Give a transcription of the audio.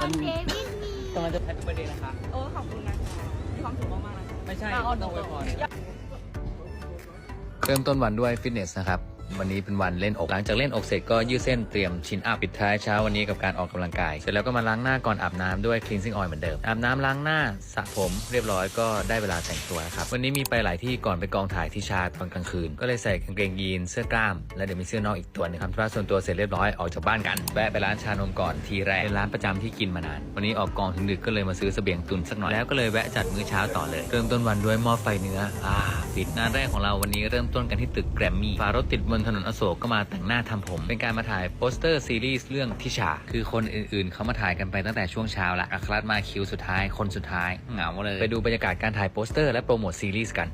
มันเควินมีกำลังจะแฮปปี้เบอร์เดย์นะคะ โอ้ขอบคุณนะคะ มีความสุขมากๆนะคะไม่ใช่อะเอาต้องอวยพรเริ่มต้นวันด้วยฟิตเนสนะครับ วันนี้เป็นวันเล่นอก หลังจากเล่นอกเสร็จก็ยืดเส้นเตรียมชินอัพปิดท้ายเช้าวันนี้กับการออกกำลังกาย เสร็จแล้วก็มาล้างหน้าก่อนอาบน้ำด้วย cleansing oil เหมือนเดิม อาบน้ำล้างหน้าสระผมเรียบร้อยก็ได้เวลาแต่งตัวครับ วันนี้มีไปหลายที่ก่อนไปกองถ่ายที่ชาตอนกลางคืน ก็เลยใส่กางเกงยีนเสื้อกล้าม และเดี๋ยวมีเสื้อนอกอีกตัวนึงทำธุระส่วนตัวเสร็จเรียบร้อยออกจากบ้านกันแวะไปร้านชานมก่อนทีแรกเป็นร้านประจำที่กินมานาน วันนี้ออกกองถึงดึกก็เลยมาซื้อเสบียงตุนสักหน่อยแล้วก็เลยแวะจัดมื้อเช้าต่อเลย เริ่มต้นวันด้วยหม้อไฟเนื้ออ่า ปิดงานแรกของเราวันนี้เริ่มต้นกันที่ตึกแกรมมี่ฝารถติดบนถนนอโศกก็มาแต่งหน้าทำผม เป็นการมาถ่ายโปสเตอร์ซีรีส์เรื่องทิชา คือคนอื่นๆ เขามาถ่ายกันไปตั้งแต่ช่วงเช้าละอัครัตมาคิวสุดท้าย คนสุดท้ายเหงาเลย ไปดูบรรยากาศการถ่ายโปสเตอร์และโปรโมทซีรีส์กัน